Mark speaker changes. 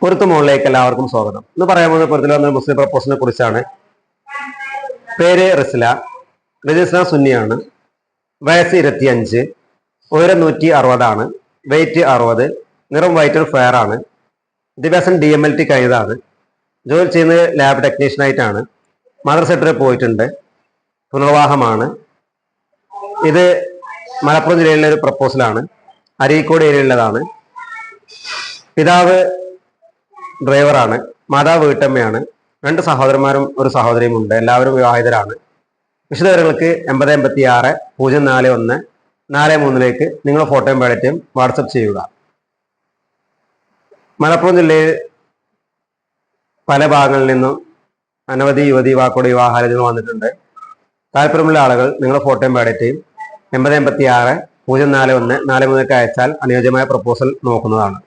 Speaker 1: പൊരുത്ത മുകളിലേക്ക് എല്ലാവർക്കും സ്വാഗതം. ഇന്ന് പറയാൻ പോകുന്ന പൊരുത്തിൽ വന്ന മുസ്ലിം പ്രപ്പോസിനെ കുറിച്ചാണ്. പേര് റിസ്ല രജിസ്ട്ര സുന്നിയാണ് വയസ്സ് ഇരുപത്തി അഞ്ച് ഉയരം നൂറ്റി അറുപതാണ് വെയിറ്റ് അറുപത് നിറം വൈറ്റ് ഫെയർ ആണ് വിദ്യാഭ്യാസം ഡി എം എൽ ടി കഴിഞ്ഞതാണ് ജോലി ചെയ്യുന്നത് ലാബ് ടെക്നീഷ്യനായിട്ടാണ് മദർ സെക്ടറിൽ പോയിട്ടുണ്ട് പുനർവാഹമാണ്. ഇത് മലപ്പുറം ജില്ലയിലെ ഒരു പ്രപ്പോസലാണ് അരീക്കോട് ഏരിയയിലുള്ളതാണ് പിതാവ് ഡ്രൈവറാണ് മാതാവ് വീട്ടമ്മയാണ്. രണ്ട് സഹോദരന്മാരും ഒരു സഹോദരിയും ഉണ്ട് എല്ലാവരും വിവാഹിതരാണ്. വിശദവിവരങ്ങൾക്ക് എൺപത് എൺപത്തി ആറ് പൂജ്യം നാല് ഒന്ന് നാല് മൂന്നിലേക്ക് നിങ്ങൾ ഫോട്ടോയും ബയോഡേറ്റയും വാട്സപ്പ് ചെയ്യുക. മലപ്പുറം ജില്ലയിൽ പല ഭാഗങ്ങളിൽ നിന്നും അനവധി യുവതി യുവാക്കളുടെ വിവാഹാലോചന വന്നിട്ടുണ്ട്. താല്പര്യമുള്ള ആളുകൾ നിങ്ങളുടെ ഫോട്ടോയും ബയോഡേറ്റയും എൺപത് എൺപത്തി ആറ് പൂജ്യം നാല് ഒന്ന് നാല് മൂന്നിലേക്ക് അയച്ചാൽ അനുയോജ്യമായ പ്രപ്പോസൽ നോക്കുന്നതാണ്.